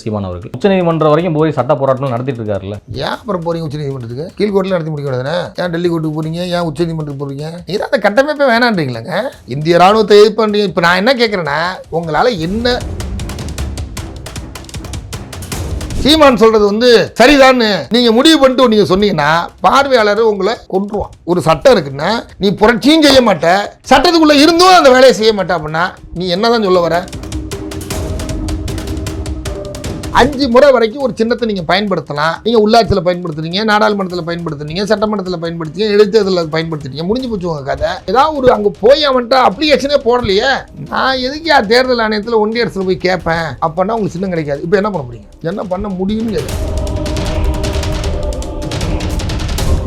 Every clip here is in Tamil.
சீமான் அவர்கள் உச்சநீதிமன்றம் வரைக்கும் போய் சட்ட போராட்டம் நடத்திட்டு இருக்காருல்ல? ஏன் அப்புறம் போறீங்க உச்சநீதிமன்றத்துக்கு? கீழ்கோட்டில் நடத்தி முடிக்க வேண்டியதானே ஏன் டெல்லி கோர்ட்டுக்கு போறீங்க? ஏன் உச்சநீதிமன்றத்துக்கு போறீங்க? நீங்க அந்த கட்டமைப்பே வேணான்றீங்களாங்க. இந்திய ராணுவத்தை எதிர்ப்பு இப்போ நான் என்ன கேட்குறேன்னா உங்களால் என்ன சீமான் சொல்றது வந்து சரிதான்னு நீங்க முடிவு பண்ணிட்டு நீங்க சொன்னீங்கன்னா பார்வையாளர் உங்களை கொன்றுவான். ஒரு சட்டம் இருக்குன்னா நீ புரட்சியும் செய்ய மாட்ட சட்டத்துக்குள்ள இருந்தும் அந்த வேலையை செய்ய மாட்ட அப்படின்னா நீ என்னதான் சொல்ல வர? அஞ்சு முறை வரைக்கும் ஒரு சின்னத்தை நீங்கள் பயன்படுத்தலாம். நீங்கள் உள்ளாட்சியில் பயன்படுத்துனீங்க நாடாளுமன்றத்தில் பயன்படுத்துனீங்க சட்டமன்றத்தில் பயன்படுத்திங்க இடைத்தேர்தலில் பயன்படுத்திட்டீங்க முடிஞ்சு போச்சு உங்கள் கதை. ஏதாவது ஒரு அங்கே போய் அவன்கிட்ட அப்ளிகேஷனே போடலையே. நான் எதுக்கு யார் தேர்தல் ஆணையத்தில் ஒன்றிய அரசில் போய் கேட்பேன்? அப்போனா உங்களுக்கு சின்னம் கிடைக்காது. இப்போ என்ன பண்ண முடியும் என்ன பண்ண முடியும்னு கேட்குறேன்.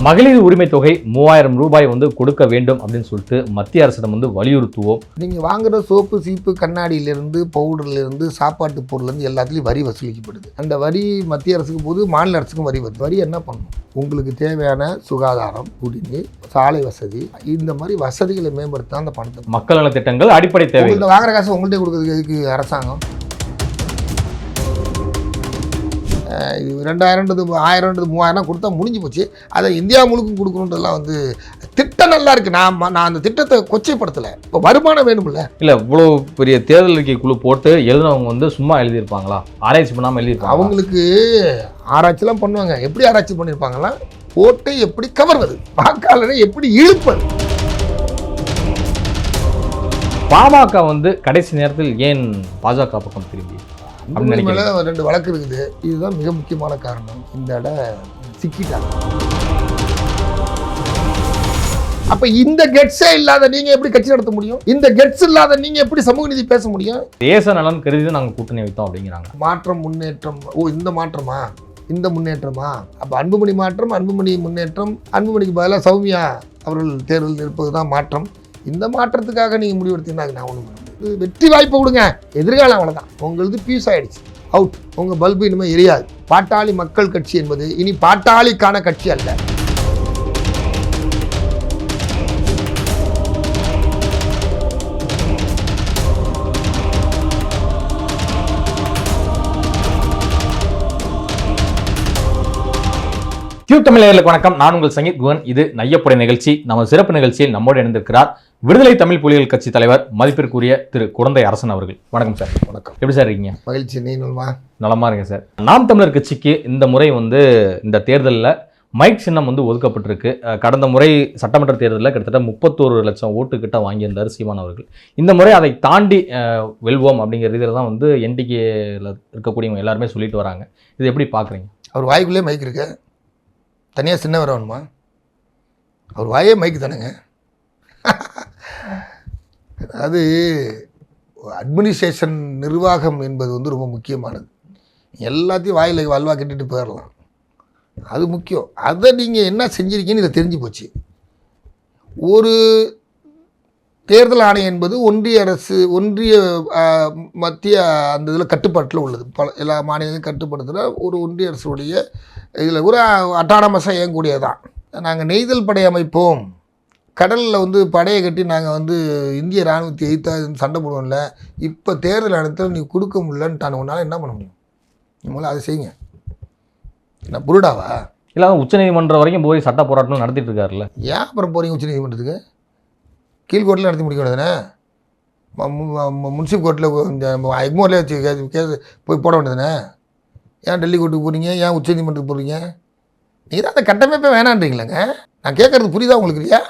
மகளிர் உரிமை தொகை மூவாயிரம் ரூபாய் வந்து கொடுக்க வேண்டும் அப்படின்னு சொல்லிட்டு மத்திய அரசிடம் வந்து வலியுறுத்துவோம். நீங்கள் வாங்குற சோப்பு சீப்பு கண்ணாடியிலேருந்து பவுடர்லேருந்து சாப்பாட்டு பொருள்லேருந்து எல்லாத்துலேயும் வரி வசூலிக்கப்படுது. அந்த வரி மத்திய அரசுக்கு போது மாநில அரசுக்கும் வரி வருது. வரி என்ன பண்ணும்? உங்களுக்கு தேவையான சுகாதாரம் குடிநீர் சாலை வசதி இந்த மாதிரி வசதிகளை மேம்படுத்த அந்த பணத்தை. மக்கள் நல திட்டங்கள் அடிப்படை தேவை உங்கள்கிட்ட வாங்குற காசு உங்கள்கிட்ட கொடுக்குறதுக்கு அரசாங்கம்? இது ரெண்டாயிரம்ன்றது ஆயிரம்ன்றது மூவாயிரம் கொடுத்தா முடிஞ்சு போச்சு. அதை இந்தியா முழுக்கும் கொடுக்கணுன்றதெல்லாம் வந்து திட்டம் நல்லா இருக்கு. நான் நான் அந்த திட்டத்தை கொச்சைப்படுத்தலை. இப்போ வருமானம் வேணும்ல. இல்ல இவ்வளவு பெரிய தேர்தல் அறிக்கை குழு போட்டு எழுதினவங்க வந்து சும்மா எழுதியிருப்பாங்களா? ஆராய்ச்சி பண்ணாம எழுதியிருப்பாங்க அவங்களுக்கு ஆராய்ச்சிலாம் பண்ணுவாங்க. எப்படி ஆராய்ச்சி பண்ணியிருப்பாங்கன்னா ஓட்டை எப்படி கவர்வது வாக்காளரை எப்படி இழுப்பது. பாமக வந்து கடைசி நேரத்தில் ஏன் பாஜக பக்கம் திரும்பி? அப்படின்னு ரெண்டு வழக்கு இருக்குது. இதுதான் மிக முக்கியமான காரணம். இந்த இட சிக்கிட்டாங்க. அப்ப இந்த கெட்ஸே இல்லாத நீங்க எப்படி கட்சி நடத்த முடியும்? இந்த கெட்ஸ் இல்லாத நீங்க எப்படி சமூக நீதி பேச முடியும்? தேச நலன் கருதி நாங்க கூட்டணி வைத்தோம் அப்படிங்கிறாங்க. மாற்றம் முன்னேற்றம். ஓ இந்த மாற்றமா? இந்த முன்னேற்றமா? அப்ப அன்புமணி மாற்றம் அன்புமணி முன்னேற்றம். அன்புமணிக்கு பதிலாக சௌமியா அவர்கள் தேர்தல் இருப்பது தான் மாற்றம். இந்த மாற்றத்துக்காக நீங்க முடிவெடுத்தீங்கன்னா நான் ஒன்று இது வெற்றி வாய்ப்பு கொடுங்க எதிர்காலம் அவ்வளோதான் உங்களுக்கு பீஸ் ஆயிடுச்சு. அவுட் உங்க பல்பு இனிமேல் எரியாது. பாட்டாளி மக்கள் கட்சி என்பது இனி பாட்டாளிக்கான கட்சி அல்ல. கியூ தமிழர்களுக்கு வணக்கம். நான் உங்கள் சங்கீத் குவன் இது நையப்புடை நிகழ்ச்சி. நம்ம சிறப்பு நிகழ்ச்சியில் நம்மோடு இணைந்திருக்கிறார் விடுதலை தமிழ் புலிகள் கட்சி தலைவர் மதிப்பிற்குரிய திரு குழந்தை அரசன் அவர்கள். வணக்கம் சார். வணக்கம். எப்படி சார் இருக்கீங்க? மகிழ்ச்சி. நீ நல்மா? நலமா இருக்கேன் சார். நாம் தமிழர் கட்சிக்கு இந்த முறை வந்து இந்த தேர்தலில் மைக் சின்னம் வந்து ஒதுக்கப்பட்டிருக்கு. கடந்த முறை சட்டமன்ற தேர்தலில் கிட்டத்தட்ட முப்பத்தோரு லட்சம் ஓட்டு கிட்ட வாங்கியிருந்தார் சீமான் அவர்கள். இந்த முறை அதை தாண்டி வெல்வோம் அப்படிங்கிற இதில் தான் வந்து என்டிகேல இருக்கக்கூடியவங்க எல்லாருமே சொல்லிட்டு வராங்க. இது எப்படி பார்க்குறீங்க அவர் வாய்க்குள்ளே மைக் இருக்கு. தனியாக சின்ன வரணுமா அவர் வாயே மைக்கு தானேங்க. அதாவது அட்மினிஸ்ட்ரேஷன் நிர்வாகம் என்பது வந்து ரொம்ப முக்கியமானது. எல்லாத்தையும் வாயில் வல்வா கட்டிட்டு போயிடலாம். அது முக்கியம். அதை நீங்கள் என்ன செஞ்சுருக்கீங்கன்னு இதை தெரிஞ்சு போச்சு. ஒரு தேர்தல் ஆணையம் என்பது ஒன்றிய அரசு ஒன்றிய மத்திய அந்த இதில் கட்டுப்பாட்டில் உள்ளது. பல எல்லா மாநிலங்களும் கட்டுப்படுத்துகிற ஒரு ஒன்றிய அரசுடைய இதில் ஒரு அட்டானமஸாக இயங்கக்கூடியது தான் நாங்கள் நெய்தல் படை அமைப்போம். கடலில் வந்து படையை கட்டி நாங்கள் வந்து இந்திய இராணுவத்தை எதிர்த்தா சண்டை போடுவோம்ல இப்போ தேர்தல் ஆணையத்தில் நீ கொடுக்க முடியலன்ட்டான உன்னால் என்ன பண்ண முடியும்? நீ முதல்ல அதை செய்யுங்க. என்ன புருடாவா? இல்லை உச்சநீதிமன்றம் வரைக்கும் போய் சட்ட போராட்டம் நடத்திட்டு இருக்காருல்ல. ஏன் அப்புறம் போகிறீங்க உச்ச நீதிமன்றத்துக்கு? கீழ்கோர்ட்டில் நடத்தி முடிக்க வேண்டியதானே முன்சிப் கோர்ட்டில் இந்த எக்மோர்லேயே வச்சு கேஸ் போய் போட வேண்டியதானே ஏன் டெல்லி கோர்ட்டுக்கு போகிறீங்க ஏன் உச்ச நீதிமன்றத்துக்கு போகிறீங்க நீங்கள் தான் அந்த கட்டமைப்பே வேணான்றீங்களேங்க? நான் கேட்குறது புரியுதா உங்களுக்கு இல்லையா?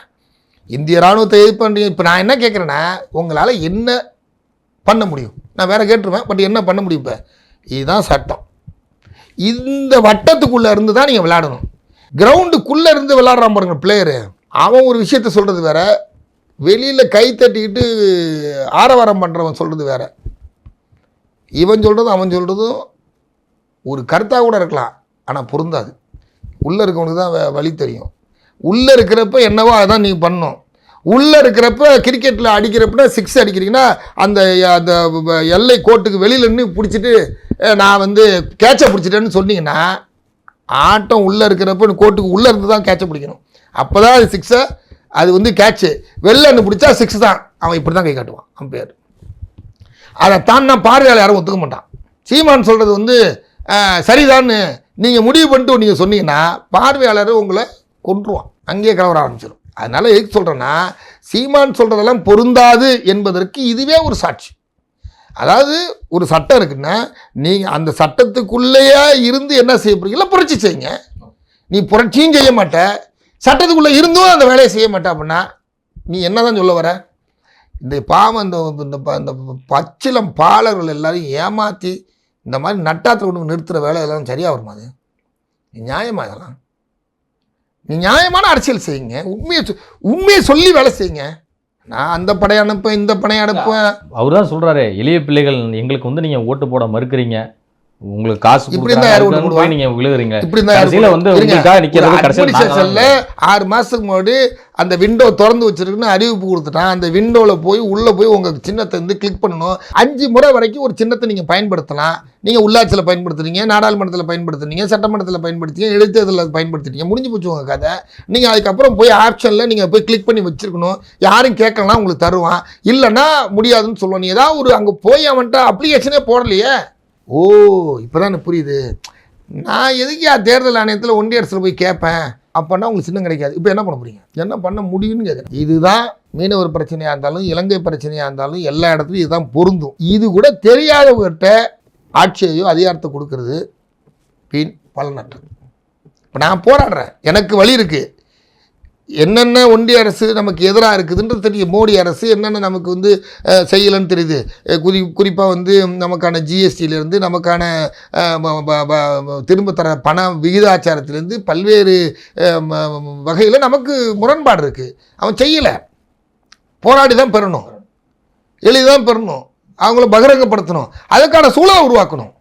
இந்திய ராணுவத்தை எதிர்ப்பு இப்போ நான் என்ன கேட்குறேன்னா உங்களால் என்ன பண்ண முடியும்? நான் வேறு கேட்டுருவேன் பட் என்ன பண்ண முடியும் இப்போ? இதுதான் சட்டம். இந்த வட்டத்துக்குள்ளே இருந்து தான் நீங்கள் விளையாடணும். கிரவுண்டுக்குள்ளே இருந்து விளையாடுறான் பாருங்க பிளேயரு அவன் ஒரு விஷயத்த சொல்கிறது வேற. வெளியில் கை தட்டிக்கிட்டு ஆரவாரம் பண்ணுறவன் சொல்கிறது வேற. இவன் சொல்கிறதும் அவன் சொல்கிறதும் ஒரு கருத்தாக கூட இருக்கலாம் ஆனால் பொருந்தாது. உள்ளே இருக்கவனுக்கு தான் வ- வழி தெரியும். உள்ளே இருக்கிறப்ப என்னவோ அதான் நீங்கள் பண்ணணும். உள்ளே இருக்கிறப்ப கிரிக்கெட்டில் அடிக்கிறப்பனா சிக்ஸ் அடிக்கிறீங்கன்னா அந்த அந்த எல்லை கோட்டுக்கு வெளியில் நின்று பிடிச்சிட்டு நான் வந்து கேட்சை பிடிச்சிட்டேன்னு சொன்னீங்கன்னா ஆட்டம் உள்ளே இருக்கிறப்ப கோட்டுக்கு உள்ளே இருந்து தான் கேட்சை பிடிக்கணும். அப்போ தான் அது சிக்ஸை அது வந்து கேட்சு வெளிலன்னு பிடிச்சா சிக்ஸ் தான். அவன் இப்படி தான் கை காட்டுவான் அம்பையர் அதை தான் நான் பார்வையாளர் யாரும் ஒத்துக்க மாட்டான். சீமான் சொல்கிறது வந்து சரிதான்னு நீங்கள் முடிவு பண்ணிட்டு நீங்கள் சொன்னீங்கன்னா பார்வையாளர் உங்களை கொன்றுவான். அங்கேயே கலவர ஆரம்பிச்சிடும் அதனால் எதுக்கு சொல்கிறேன்னா சீமான் சொல்கிறதெல்லாம் பொருந்தாது என்பதற்கு இதுவே ஒரு சாட்சி. அதாவது ஒரு சட்டம் இருக்குன்னா நீங்கள் அந்த சட்டத்துக்குள்ளேயே இருந்து என்ன செய்ய போகிறீங்களா புரட்சி செய்யுங்க. நீ புரட்சியும் செய்ய மாட்ட. சட்டத்துக்குள்ளே இருந்தும் அந்த வேலையை செய்ய மாட்ட அப்படின்னா நீ என்ன தான் சொல்ல வர? இந்த பாவம் இந்த இந்த ப- இந்த பச்சிலம் பாலர்கள் எல்லாரையும் ஏமாற்றி இந்த மாதிரி நட்டாத்தில் கொண்டு நிறுத்துகிற வேலை எல்லாம் சரியாக வருமா அது? நியாயமா இதெல்லாம்? நீ நியாயமான அரசியல் செய்யுங்க. உண்மையை உண்மையை சொல்லி வேலை செய்யுங்க. நான் அந்த படையை அனுப்பேன் இந்த படையை அனுப்பேன் அவர் தான் சொல்கிறாரு எளிய பிள்ளைகள் எங்களுக்கு வந்து நீங்கள் ஓட்டு போட மறுக்கிறீங்க. உங்களுக்கு காசு இப்படி இருந்தா யார் ஓட்டு கொடுக்குறாங்க, போடுவா? போய் நீங்க விழுகுறீங்க. இப்படி இருந்தா யாரு வந்து. உங்களுக்காக நிக்கிறது நாங்க அட்மினிஸ்ட்ரேஷன்ல ஆறு மாசத்துக்கு முன்னாடி அந்த விண்டோ திறந்து வச்சிருக்குன்னு அறிவிப்பு கொடுத்துட்டான். அந்த விண்டோல போய் உள்ள போய் உங்க சின்னத்தை வந்து கிளிக் பண்ணணும். அஞ்சு முறை வரைக்கும் ஒரு சின்னத்தை நீங்க பயன்படுத்தலாம். நீங்க உள்ளாட்சியில் பயன்படுத்துறீங்க நாடாளுமன்றத்தில் பயன்படுத்துனீங்க சட்டமன்றத்தில் பயன்படுத்திங்க எழுத்ததில் பயன்படுத்திட்டீங்க முடிஞ்சு போச்சு உங்க கதை. நீங்க அதுக்கப்புறம் போய் ஆப்ஷன்ல நீங்க போய் கிளிக் பண்ணி வச்சிருக்கணும். யாரும் கேட்கலாம் உங்களுக்கு தருவான். இல்லைன்னா முடியாதுன்னு சொல்லுவோம் நீ ஏதாவது ஒரு அங்கே போய் அவன்கிட்ட அப்ளிகேஷனே போடலையே. ஓ இப்போதான் எனக்கு புரியுது. நான் எதுக்கு யா தேர்தல் ஆணையத்தில் ஒன்றிய அரசில் போய் கேட்பேன் அப்போனா உங்களுக்கு சின்னம் கிடைக்காது. இப்போ என்ன பண்ண போறீங்க? என்ன பண்ண முடியும்னு கேட்குறேன் இதுதான் மீனவர் பிரச்சனையாக இருந்தாலும் இலங்கை பிரச்சனையாக இருந்தாலும் எல்லா இடத்துலையும் இதுதான் பொருந்தும். இது கூட தெரியாதவர்கிட்ட ஆட்சியையோ அதிகாரத்தை கொடுக்கறது பின் பலனற்றது. இப்போ நான் போராடுறேன். எனக்கு வழி இருக்குது என்னென்ன ஒன்றிய அரசு நமக்கு எதிராக இருக்குதுன்றது தெரியும். மோடி அரசு என்னென்ன நமக்கு வந்து செய்யலைன்னு தெரியுது. குறி குறிப்பாக வந்து நமக்கான ஜிஎஸ்டியிலேருந்து நமக்கான திரும்ப தர பண விகிதாச்சாரத்திலேருந்து பல்வேறு வகையில் நமக்கு முரண்பாடு இருக்குது அவன் செய்யலை. போராடி தான் பெறணும். எளிதான் பெறணும். அவங்கள பகிரங்கப்படுத்தணும். அதுக்கான சூழலை உருவாக்கணும்.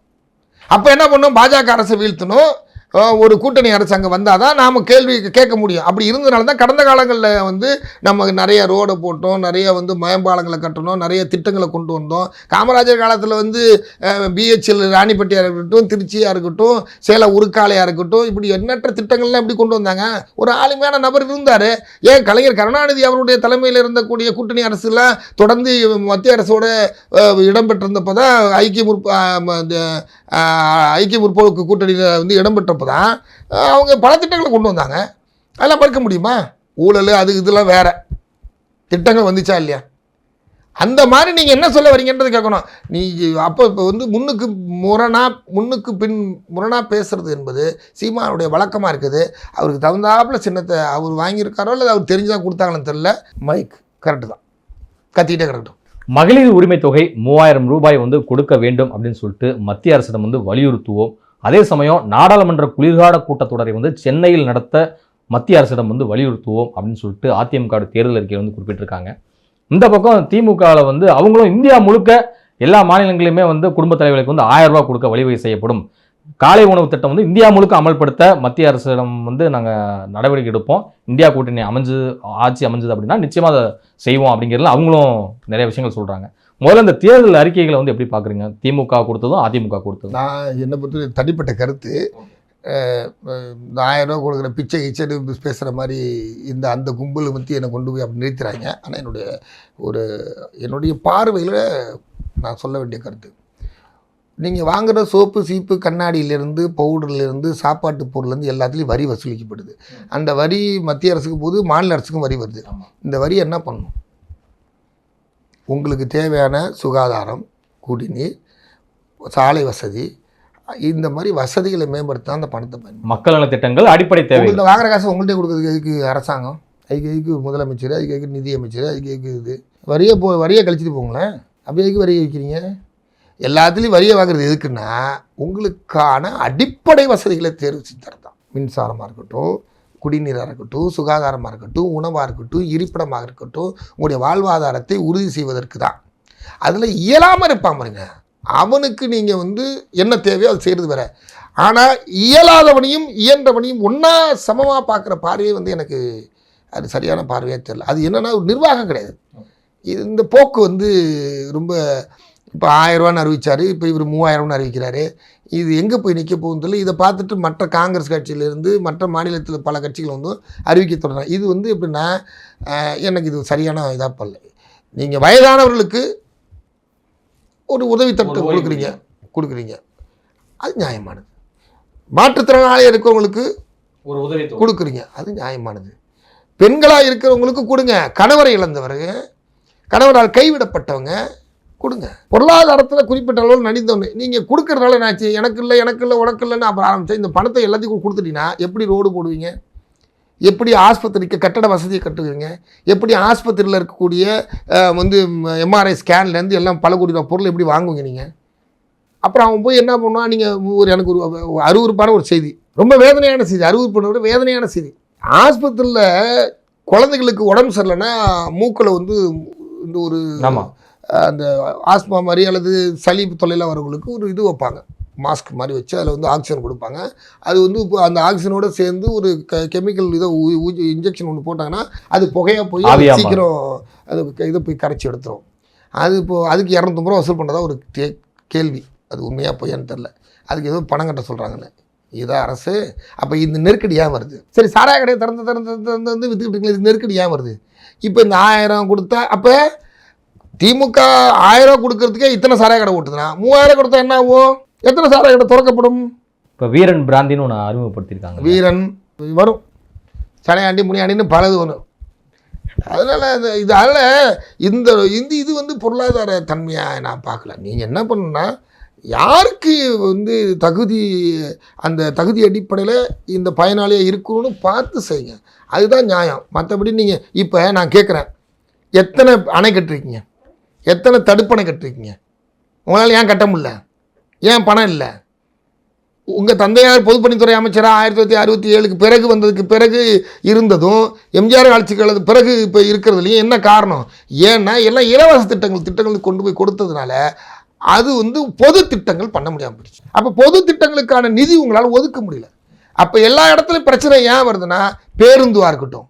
அப்போ என்ன பண்ணணும் பாஜக அரசை வீழ்த்தணும். ஒரு கூட்டணி அரசு அங்கே வந்தால் தான் நாம் கேள்வி கேட்க முடியும். அப்படி இருந்தனால தான் கடந்த காலங்களில் வந்து நம்ம நிறைய ரோடை போட்டோம் நிறைய வந்து மேம்பாலங்களை கட்டணும் நிறைய திட்டங்களை கொண்டு வந்தோம். காமராஜர் காலத்தில் வந்து பிஹெச்எல் ராணிப்பட்டியாக இருக்கட்டும் திருச்சியாக இருக்கட்டும் சேலம் உருக்காலையாக இருக்கட்டும் இப்படி எண்ணற்ற திட்டங்கள்லாம் எப்படி கொண்டு வந்தாங்க? ஒரு ஆளுமையான நபர் இருந்தார். ஏன் கலைஞர் கருணாநிதி அவருடைய தலைமையில் இருந்தக்கூடிய கூட்டணி அரசுலாம் தொடர்ந்து மத்திய அரசோட இடம்பெற்றிருந்தப்போ தான் ஐக்கிய முற்ப ஐக்கிய முற்போக்கு கூட்டணியில் வந்து இடம்பெற்றப்போ தான் அவங்க பல திட்டங்களை கொண்டு வந்தாங்க. அதெல்லாம் மறுக்க முடியுமா? ஊழல் அது இதெல்லாம் வேறு. திட்டங்கள் வந்துச்சா இல்லையா? அந்த மாதிரி நீங்கள் என்ன சொல்ல வரீங்கன்றது கேட்கணும். நீ அப்போ இப்போ வந்து முன்னுக்கு முரணாக முன்னுக்கு பின் முரணாக பேசுகிறது என்பது சீமானுடைய வழக்கமாக இருக்குது. அவருக்கு தகுந்தாப்புல சின்னத்தை அவர் வாங்கியிருக்காரோ இல்லை அவர் தெரிஞ்சுதான் கொடுத்தாங்கன்னு தெரில மைக் கரெக்டு தான். கத்திக்கிட்டே கரெக்டு மகளிர் உரிமை தொகை மூவாயிரம் ரூபாய் வந்து கொடுக்க வேண்டும் அப்படின்னு சொல்லிட்டு மத்திய அரசிடம் வந்து வலியுறுத்துவோம். அதே சமயம் நாடாளுமன்ற குளிர்கால கூட்டத்தொடரை வந்து சென்னையில் நடத்த மத்திய அரசிடம் வந்து வலியுறுத்துவோம் அப்படின்னு சொல்லிட்டு அதிமுக தேர்தல் அறிக்கையில் வந்து குறிப்பிட்டிருக்காங்க. இந்த பக்கம் திமுகவில் வந்து அவங்களும் இந்தியா முழுக்க எல்லா மாநிலங்களிலுமே வந்து குடும்பத் தலைவர்களுக்கு வந்து ஆயிரம் ரூபாய் கொடுக்க வழிவகை செய்யப்படும். காலை உணவு திட்டம் வந்து இந்தியா முழுக்க அமல்படுத்த மத்திய அரசிடம் வந்து நாங்கள் நடவடிக்கை எடுப்போம். இந்தியா கூட்டணி அமைஞ்சு ஆட்சி அமைஞ்சது அப்படின்னா நிச்சயமாக அதை செய்வோம் அப்படிங்கிறதுல அவங்களும் நிறைய விஷயங்கள் சொல்கிறாங்க முதல்ல இந்த தேர்தல் அறிக்கைகளை வந்து எப்படி பார்க்குறீங்க திமுக கொடுத்ததும் அதிமுக கொடுத்ததும்? நான் என்னை பொறுத்த தனிப்பட்ட கருத்து. இந்த ஆயிரம் ரூபா கொடுக்குற பிச்சை கிச்சைன்னு பேசுகிற மாதிரி இந்த அந்த கும்பலை பற்றி என்னை கொண்டு போய் அப்படி நிறுத்துறாங்க. ஆனால் என்னுடைய ஒரு என்னுடைய பார்வையில் நான் சொல்ல வேண்டிய கருத்து. நீங்கள் வாங்குகிற சோப்பு சீப்பு கண்ணாடியிலேருந்து பவுடர்லேருந்து சாப்பாட்டு பொருள்லேருந்து எல்லாத்துலேயும் வரி வசூலிக்கப்படுது. அந்த வரி மத்திய அரசுக்கு போது மாநில அரசுக்கும் வரி வருது. இந்த வரி என்ன பண்ணும்? உங்களுக்கு தேவையான சுகாதாரம் குடிநீர் சாலை வசதி இந்த மாதிரி வசதிகளை மேம்படுத்த அந்த பணத்தை பயன்படுத்தும் மக்கள் நல திட்டங்கள் அடிப்படை தேவை உங்கள்கிட்ட வாங்குற காசு உங்கள்கிட்ட கொடுக்குறதுக்கு அரசாங்கம்? அதுக்கு எதுக்கு முதலமைச்சர்? அதுக்கு எதுக்கு நிதியமைச்சர் அதுக்கு எதுக்கு இது? வரியை போ வரியை கழிச்சிட்டு போங்களேன். அப்படி எதுக்கு வரியை வைக்கிறீங்க? எல்லாத்துலேயும் வரியை வாங்குறது எதுக்குன்னா உங்களுக்கான அடிப்படை வசதிகளை தேர்வு செஞ்சது தான் மின்சாரமாக இருக்கட்டும் குடிநீராக இருக்கட்டும் சுகாதாரமாக இருக்கட்டும் உணவாக இருக்கட்டும் இருப்பிடமாக இருக்கட்டும் உங்களுடைய வாழ்வாதாரத்தை உறுதி செய்வதற்கு தான் அதில் இயலாமல் இருப்பான் பாருங்க. அவனுக்கு நீங்கள் வந்து என்ன தேவையோ அது செய்கிறது வேற. ஆனால் இயலாதவனையும் இயன்றவனையும் ஒன்றா சமமாக பார்க்குற பார்வையே வந்து எனக்கு அது சரியான பார்வையாக தெரியல. அது என்னென்னா ஒரு நிர்வாகம் கிடையாது. இந்த போக்கு வந்து ரொம்ப இப்போ ஆயிரரூவான்னு அறிவிச்சார் இப்போ இவர் மூவாயிரம்னு அறிவிக்கிறாரு. இது எங்கே போய் நிற்க தெரியல. இதை பார்த்துட்டு மற்ற காங்கிரஸ் கட்சியிலேருந்து மற்ற மாநிலத்தில் பல கட்சிகள் வந்து அறிவிக்க தொடர்றாங்க இது வந்து எப்படின்னா எனக்கு இது சரியான இதாக படல. நீங்கள் வயதானவர்களுக்கு ஒரு உதவி ஒரு திட்டம் கொடுக்குறீங்க. கொடுக்குறீங்க. அது நியாயமானது. மாற்றுத்திறனாளி இருக்கிறவங்களுக்கு ஒரு உதவி கொடுக்குறீங்க. அது நியாயமானது. பெண்களாக இருக்கிறவங்களுக்கு கொடுங்க. கணவரை இழந்தவர் கணவரால் கைவிடப்பட்டவங்க கொடுங்க. பொருளாதாரத்தில் குறிப்பிட்ட அளவில் நடிந்தவங்க நீங்கள் கொடுக்குறதுனால என்னாச்சு? எனக்கு இல்லை எனக்கு இல்லை உனக்கு இல்லைன்னு அப்புறம் ஆரம்பிச்சு இந்த பணத்தை எல்லாத்தையும் கொடுத்துட்டீங்கன்னா எப்படி ரோடு போடுவீங்க? எப்படி ஆஸ்பத்திரிக்கு கட்டட வசதியை கட்டுவீங்க? எப்படி ஆஸ்பத்திரியில் இருக்கக்கூடிய வந்து எம்ஆர்ஐ ஸ்கேன்லேருந்து எல்லாம் பல கோடி ரூபா பொருள் எப்படி வாங்குவீங்க நீங்கள் அப்புறம் அவன் போய் என்ன பண்ணுவான்? நீங்கள் ஒரு எனக்கு ஒரு அறுவறுப்பான அருவருப்பான ஒரு செய்தி. ரொம்ப வேதனையான செய்தி. அறுவறுப்பான விட வேதனையான செய்தி. ஆஸ்பத்திரியில் குழந்தைகளுக்கு உடம்பு சரியில்லைன்னா மூக்கில் வந்து இந்த ஒரு ஆமா. அந்த ஆஸ்மா மாதிரி அல்லது சளி தொல்லையில் வரவங்களுக்கு ஒரு இது வைப்பாங்க. மாஸ்க் மாதிரி வச்சு அதில் வந்து ஆக்சிஜன் கொடுப்பாங்க. அது வந்து இப்போ அந்த ஆக்சிஜனோட சேர்ந்து ஒரு க கெமிக்கல் இதை இன்ஜெக்ஷன் ஒன்று போட்டாங்கன்னா அது புகையாக போய் சீக்கிரம் அது இதை போய் கரைச்சி எடுத்துரும். அது இப்போ அதுக்கு இரநூத்தம்பது ரூபா வசூல் பண்ணுறதா ஒரு கே- கேள்வி. அது உண்மையாக பொய்யான்னு தெரில அதுக்கு ஏதோ பணம் கட்ட சொல்கிறாங்கன்னு இதான் அரசு. அப்போ இந்த நெருக்கடி ஏன் வருது? சரி சாராய கடையை திறந்து திறந்து திறந்து வந்து இருக்கீங்களே, இது நெருக்கடி ஏன் வருது? இப்போ இந்த ஆயிரம் கொடுத்தா அப்போ திமுக ஆயிரம் ரூபா கொடுக்கறதுக்கே இத்தனை சாராய கடை ஓட்டுதுன்னா மூவாயிரம் கொடுத்தா என்ன ஆகும்? எத்தனை சாராய கடை திறக்கப்படும்? இப்போ வீரன் பிராந்தின்னு ஒன்று அறிமுகப்படுத்தியிருக்காங்க. வீரன் வரும். சடையாண்டி முனியாண்டின்னு பலது வரும் அதனால் இந்த இது அதில் இந்த இந்த இது வந்து பொருளாதார தன்மையாக நான் பார்க்கல. நீங்கள் என்ன பண்ணணும்னா யாருக்கு வந்து தகுதி அந்த தகுதி அடிப்படையில் இந்த பயனாளியாக இருக்கணும்னு பார்த்து செய்யுங்க. அதுதான் நியாயம். மற்றபடி நீங்கள் இப்போ நான் கேட்குறேன் எத்தனை அணை கட்டிருக்கீங்க? எத்தனை தடுப்பணை கட்டிருக்கீங்க? உங்களால் ஏன் கட்ட முடியல? ஏன் பணம் இல்லை? உங்கள் தந்தையார் பொதுப்பணித்துறை அமைச்சராக ஆயிரத்தி தொள்ளாயிரத்தி அறுபத்தி ஏழுக்கு பிறகு வந்ததுக்கு பிறகு இருந்ததும் எம்ஜிஆர் ஆட்சிக்கு அல்லது பிறகு இப்போ இருக்கிறதுலையும் என்ன காரணம்? ஏன்னா எல்லாம் இலவச திட்டங்கள் திட்டங்களுக்கு கொண்டு போய் கொடுத்ததுனால அது வந்து பொது திட்டங்கள் பண்ண முடியாமல் போயிடுச்சு. அப்போ பொது திட்டங்களுக்கான நிதி உங்களால் ஒதுக்க முடியல. அப்போ எல்லா இடத்துலையும் பிரச்சனை ஏன் வருதுன்னா பேருந்துவாக இருக்கட்டும்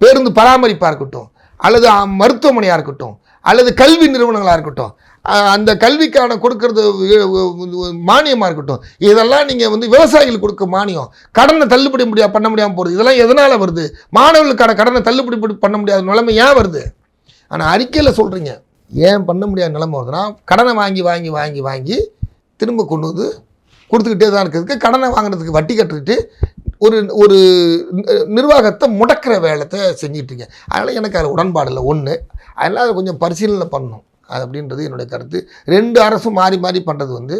பேருந்து பராமரிப்பாக இருக்கட்டும் அல்லது மருத்துவமனையாக இருக்கட்டும் அல்லது கல்வி நிறுவனங்களாக இருக்கட்டும் அந்த கல்விக்கான கொடுக்கறது மானியமாக இருக்கட்டும் இதெல்லாம் நீங்கள் வந்து விவசாயிகளுக்கு கொடுக்க மானியம் கடனை தள்ளுபடி முடியா பண்ண முடியாமல் போகிறது இதெல்லாம் எதனால் வருது? மாணவர்களுக்கான கடனை தள்ளுபடி பண்ண முடியாத நிலைமை ஏன் வருது? ஆனால் அறிக்கையில் சொல்கிறீங்க ஏன் பண்ண முடியாத நிலைமை வருதுன்னா கடனை வாங்கி வாங்கி வாங்கி வாங்கி திரும்ப கொண்டு வந்து கொடுத்துக்கிட்டே தான் இருக்கிறதுக்கு கடனை வாங்குறதுக்கு வட்டி கட்டுக்கிட்டு ஒரு ஒரு நி- நிர்வாகத்தை முடக்கிற வேலைத்தை செஞ்சிட்ருங்க அதனால் எனக்கு அதில் உடன்பாடு இல்லை. ஒன்று அதனால் அதை கொஞ்சம் பரிசீலனை பண்ணணும். அது அப்படின்றது என்னுடைய கருத்து. ரெண்டு அரசும் மாறி மாறி பண்ணுறது வந்து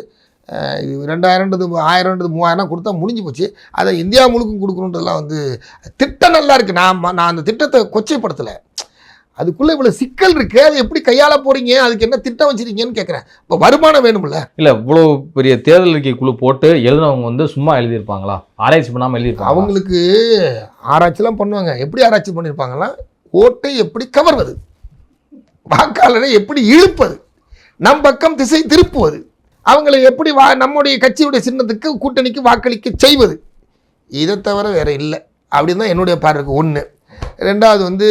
அஹ், இது ரெண்டாயிரம்ன்றது ஆயிரம்ன்றது மூவாயிரம் கொடுத்தா முடிஞ்சு போச்சு. அதை இந்தியா முழுக்கும் கொடுக்கணுன்றதெல்லாம் வந்து திட்டம் நல்லா இருக்குது நான் நான் அந்த திட்டத்தை கொச்சைப்படுத்தலை. அதுக்குள்ளே இவ்வளோ சிக்கல் இருக்குது அதை எப்படி கையாள போகிறீங்க அதுக்கு என்ன திட்டம் வச்சுருக்கீங்கன்னு கேட்குறேன் இப்போ வருமானம் வேணும்ல? இல்ல இவ்வளோ பெரிய தேர்தல் அறிக்கை குழு போட்டு எழுதினவங்க வந்து சும்மா எழுதியிருப்பாங்களா? ஆராய்ச்சி பண்ணாம எழுதியிருப்பாங்க அவங்களுக்கு ஆராய்ச்சிலாம் பண்ணுவாங்க. எப்படி ஆராய்ச்சி பண்ணியிருப்பாங்கன்னா ஓட்டை எப்படி கவர்வது? வாக்காளரை எப்படி இழுப்பது? நம் பக்கம் திசை திருப்புவது? அவங்களை எப்படி வா நம்முடைய கட்சியுடைய சின்னத்துக்கு கூட்டணிக்கு வாக்களிக்க செய்வது? இதை தவிர வேற இல்லை. அப்படின்னு தான் என்னுடைய பார்வை இருக்கு. ஒன்று ரெண்டாவது வந்து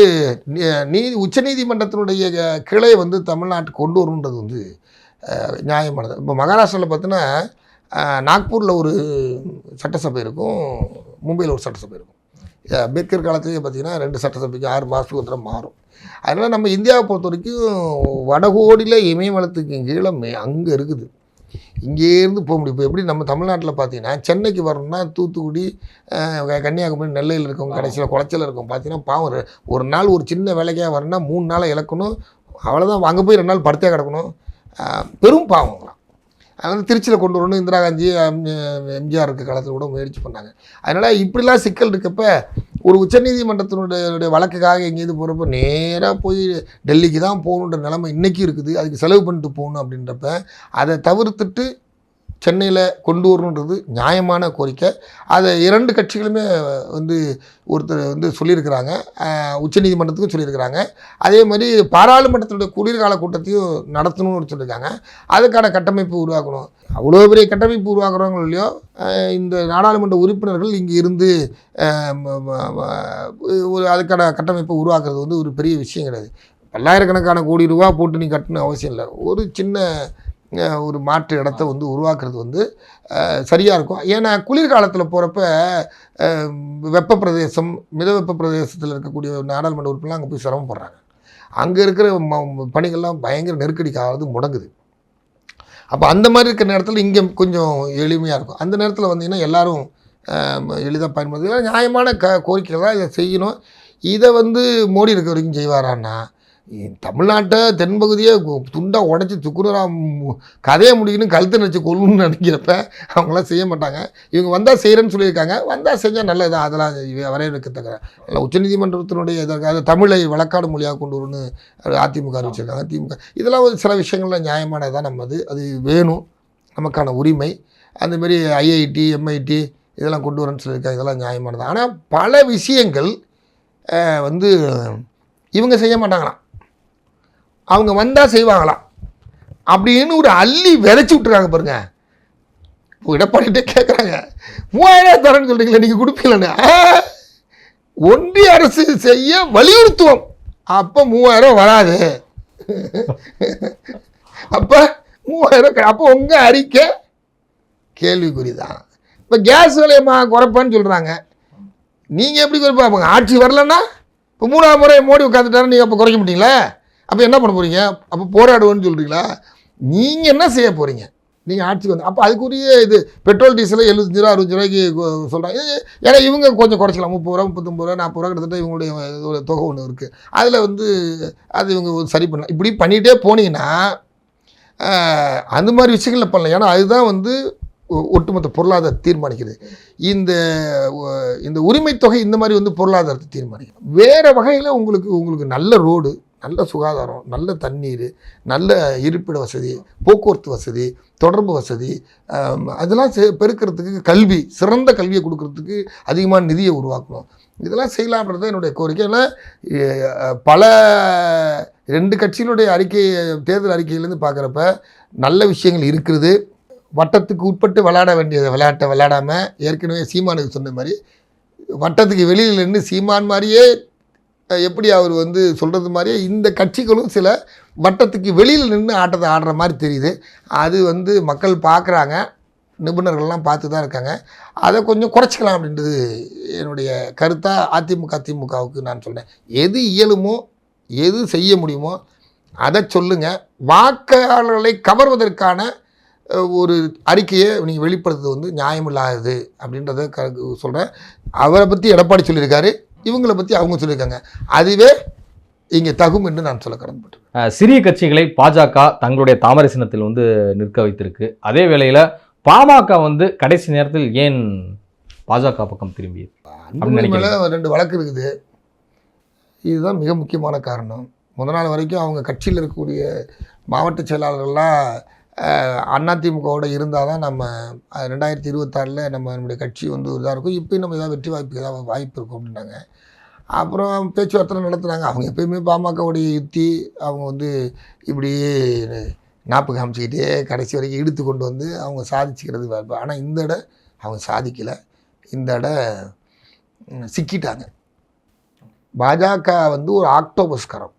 நீதி உச்சநீதிமன்றத்தினுடைய கிளை வந்து தமிழ்நாட்டுக்கு கொண்டு வரணுன்றது வந்து நியாயமானது. இப்போ மகாராஷ்டிராவில் பார்த்தீங்கன்னா நாக்பூரில் ஒரு சட்டசபை இருக்கும் மும்பையில் ஒரு சட்டசபை இருக்கும். அம்பேத்கர் காலத்திலேயே பார்த்தீங்கன்னா ரெண்டு சட்டசபைக்கு ஆறு மாதத்துக்கு ஒரு தடவை மாறும். அதனால் நம்ம இந்தியாவை பொறுத்த வரைக்கும் வடகோடியில் இமயமலத்துக்கு கீழே மே அங்கே இருக்குது. இங்கேருந்து போக முடியும். இப்போ எப்படி நம்ம தமிழ்நாட்டில் பார்த்தீங்கன்னா சென்னைக்கு வரணும்னா தூத்துக்குடி கன்னியாகுமரி நெல்லையில் இருக்கவங்க கடைசியில் குளச்சல் இருக்கவங்க பார்த்தீங்கன்னா பாவம் ஒரு- நாள் ஒரு சின்ன வேலைக்காக வரணும்னா மூணு நாளை இழக்கணும். அவ்வளோதான் அங்கே போய் ரெண்டு நாள் படுத்தே கிடக்கணும். பெரும் பாவங்களாம் அதனால் திருச்சியில் கொண்டு வரணும் இந்திரா காந்தி எம்ஜிஆருக்கு எம்ஜிஆர் காலத்தில் கூட முயற்சி பண்ணாங்க. அதனால் இப்படிலாம் சிக்கல் இருக்கப்ப ஒரு உச்சநீதிமன்றத்தினுடைய வழக்குக்காக எங்கேயாவது போகிறப்ப நேராக போய் டெல்லிக்கு தான் போகணுன்ற நிலைமை இன்றைக்கி இருக்குது. அதுக்கு செலவு பண்ணிட்டு போகணும் அப்படின்றப்ப அதை தவிர்த்துட்டு சென்னையில் கொண்டு வரணுன்றது நியாயமான கோரிக்கை. அதை இரண்டு கட்சிகளுமே வந்து ஒருத்தர் வந்து சொல்லியிருக்கிறாங்க. உச்சநீதிமன்றத்துக்கும் சொல்லியிருக்கிறாங்க. அதே மாதிரி பாராளுமன்றத்தினுடைய குளிர்கால கூட்டத்தையும் நடத்தணும்னு சொல்லியிருக்காங்க. அதுக்கான கட்டமைப்பு உருவாக்கணும். அவ்வளோ பெரிய கட்டமைப்பு உருவாக்குறவங்க இல்லையோ இந்த நாடாளுமன்ற உறுப்பினர்கள் இங்கே இருந்து ஒரு அதுக்கான கட்டமைப்பை உருவாக்குறது வந்து ஒரு பெரிய விஷயம் கிடையாது. பல்லாயிரக்கணக்கான கோடி ரூபா போட்டு நீ கட்டணும் அவசியம் இல்லை. ஒரு சின்ன ஒரு மாற்று இடத்த வந்து உருவாக்குறது வந்து சரியாக இருக்கும். ஏன்னா குளிர்காலத்தில் போகிறப்ப வெப்ப பிரதேசம் மித வெப்ப பிரதேசத்தில் இருக்கக்கூடிய நாடாளுமன்ற உறுப்பினர்லாம் அங்கே போய் சிரமப்படுறாங்க அங்கே இருக்கிற ம- பணிகள்லாம் பயங்கர நெருக்கடிக்காவது முடங்குது. அப்போ அந்த மாதிரி இருக்கிற நேரத்தில் இங்கே கொஞ்சம் எளிமையாக இருக்கும். அந்த நேரத்தில் வந்தீங்கன்னா எல்லாரும் எளிதாக பயன்படுத்தி நியாயமான க கோரிக்கைகள் தான் இதை செய்யணும். இதை வந்து மோடி இருக்க வரைக்கும் செய்வாரான்னா தமிழ்நாட்டை தென்பகுதியை துண்டாக உடச்சி துக்குரா கதையை முடிக்கணும் கழுத்து நினச்சி கொள்ளணும்னு நினைக்கிறப்ப அவங்களாம் செய்ய மாட்டாங்க. இவங்க வந்தால் செய்கிறேன்னு சொல்லியிருக்காங்க. வந்தால் செஞ்சால் நல்லது அதெல்லாம் வரவேற்கத்தக்க இல்லை உச்சநீதிமன்றத்தினுடைய இதற்காக தமிழை வழக்காடு மொழியாக கொண்டு வரணும்னு அதிமுக அறிவிச்சிருக்காங்க. திமுக இதெல்லாம் ஒரு சில விஷயங்கள்ல நியாயமானது தான் நம்ம அது அது வேணும். நமக்கான உரிமை. அந்தமாரி ஐஐடி எம்ஐடி இதெல்லாம் கொண்டு வரேன்னு சொல்லியிருக்காங்க. இதெல்லாம் நியாயமானது ஆனால் பல விஷயங்கள் வந்து இவங்க செய்ய மாட்டாங்களாம். அவங்க வந்தால் செய்வாங்களாம். அப்படின்னு ஒரு அள்ளி விதைச்சி விட்டுறாங்க பாருங்க. இப்போ கேட்குறாங்க மூவாயிரம் தரேன்னு சொல்கிறீங்களா நீங்கள் கொடுப்பீங்களே ஒன்றிய அரசு செய்ய வலியுறுத்துவோம். அப்போ மூவாயிரம் வராது. அப்போ மூவாயிரம் அப்போ உங்கள் அறிக்கை கேள்விக்குறி தான் இப்போ கேஸ் விலையம்மா குறைப்பான்னு சொல்கிறாங்க நீங்கள் எப்படி குறைப்பா ஆட்சி வரலன்னா இப்போ மூணாவது முறை மோடி உட்காந்துட்டாரு நீங்கள் அப்போ குறைக்க மாட்டீங்களா? அப்போ என்ன பண்ண போகிறீங்க அப்போ போராடுவோன்னு சொல்கிறீங்களா நீங்கள் என்ன செய்ய போகிறீங்க நீங்கள் ஆட்சிக்கு வந்து அப்போ அதுக்குரிய இது பெட்ரோல் டீசல் எழுபத்தஞ்சு ரூபா அறுபத்தஞ்சு ரூபாய்க்கு சொல்கிறாங்க ஏன்னா இவங்க கொஞ்சம் குறைச்சிக்கலாம். முப்பது ரூபா முப்பத்தொம்பது ரூபா நாற்பது ரூபா கிட்டத்தட்ட இவங்களுடைய ஒரு தொகை ஒன்று இருக்குது அதில் வந்து அது இவங்க சரி பண்ணலாம் இப்படி பண்ணிகிட்டே போனீங்கன்னா அந்த மாதிரி விஷயங்களில் பண்ணலாம். ஏன்னா அதுதான் வந்து ஒ- ஒட்டுமொத்த பொருளாதாரத்தை தீர்மானிக்கிறது இந்த இந்த உரிமை தொகை இந்த மாதிரி வந்து பொருளாதாரத்தை தீர்மானிக்கிறது வேறு வகையில் உங்களுக்கு உங்களுக்கு நல்ல ரோடு நல்ல சுகாதாரம் நல்ல தண்ணீர் நல்ல இருப்பிட வசதி போக்குவரத்து வசதி தொடர்பு வசதி அதெல்லாம் செ- பெருக்கிறதுக்கு கல்வி சிறந்த கல்வியை கொடுக்கறதுக்கு அதிகமான நிதியை உருவாக்கணும். இதெல்லாம் செய்யலாம்ன்றது என்னுடைய கோரிக்கை. ஏன்னா பல ரெண்டு கட்சிகளுடைய அறிக்கை தேர்தல் அறிக்கையிலேருந்து பார்க்குறப்ப நல்ல விஷயங்கள் இருக்கிறது வட்டத்துக்கு உட்பட்டு விளையாட வேண்டிய விளையாட்டை விளையாடாமல் ஏற்கனவே சீமானுக்கு சொன்ன மாதிரி வட்டத்துக்கு வெளியில் நின்று சீமான் மாதிரியே எப்படி அவர் வந்து சொல்கிறது மாதிரியே இந்த கட்சிகளும் சில வட்டத்துக்கு வெளியில் நின்று ஆட்டத்தை ஆடுற மாதிரி தெரியுது. அது வந்து மக்கள் பார்க்குறாங்க நிபுணர்கள்லாம் பார்த்து தான் இருக்காங்க. அதை கொஞ்சம் குறைச்சிக்கலாம் அப்படின்றது என்னுடைய கருத்தாக அதிமுக திமுகவுக்கு நான் சொல்கிறேன் எது இயலுமோ எது செய்ய முடியுமோ அதை சொல்லுங்கள் வாக்காளர்களை கவர்வதற்கான ஒரு அறிக்கையை நீங்கள் வெளிப்படுத்துறது வந்து நியாயமில்லாதது அப்படின்றத க சொல்கிறேன் அவரை பற்றி எடப்பாடி சொல்லியிருக்காரு. இவங்களை பற்றி அவங்க சொல்லியிருக்காங்க. அதுவே இங்கே தகும் என்று நான் சொல்ல கடன்பட்டு அஹ், சிறிய கட்சிகளை பாஜக தங்களுடைய தாமரை சின்னத்தில் வந்து நிற்க வைத்திருக்கு. அதே வேளையில பாமக வந்து கடைசி நேரத்தில் ஏன் பாஜக பக்கம் திரும்பியது? மேலே ரெண்டு வழக்கு இருக்குது. இதுதான் மிக முக்கியமான காரணம். முத நாள் வரைக்கும் அவங்க கட்சியில் இருக்கக்கூடிய மாவட்ட செயலாளர்கள்லாம் அதிமுகவோட இருந்தால் தான் நம்ம ரெண்டாயிரத்தி இருபத்தாறில் நம்ம நம்முடைய கட்சி வந்து இதாக இருக்கும். இப்போயும் நம்ம ஏதாவது வெற்றி வாய்ப்பு ஏதாவது வாய்ப்பு இருக்கும் அப்படின்னாங்க. அப்புறம் பேச்சுவார்த்தை நடத்துனாங்க. அவங்க எப்பயுமே பாமகவுடைய யுத்தி அவங்க வந்து இப்படியே நாப்பு காமிச்சிக்கிட்டே கடைசி வரைக்கும் இழுத்து கொண்டு வந்து அவங்க சாதிச்சுக்கிறது வாய்ப்பு ஆனால் இந்த இட அவங்க சாதிக்கலை. இந்த இட சிக்கிட்டாங்க. பாஜக வந்து ஒரு ஆக்டோபஸ்காரம்.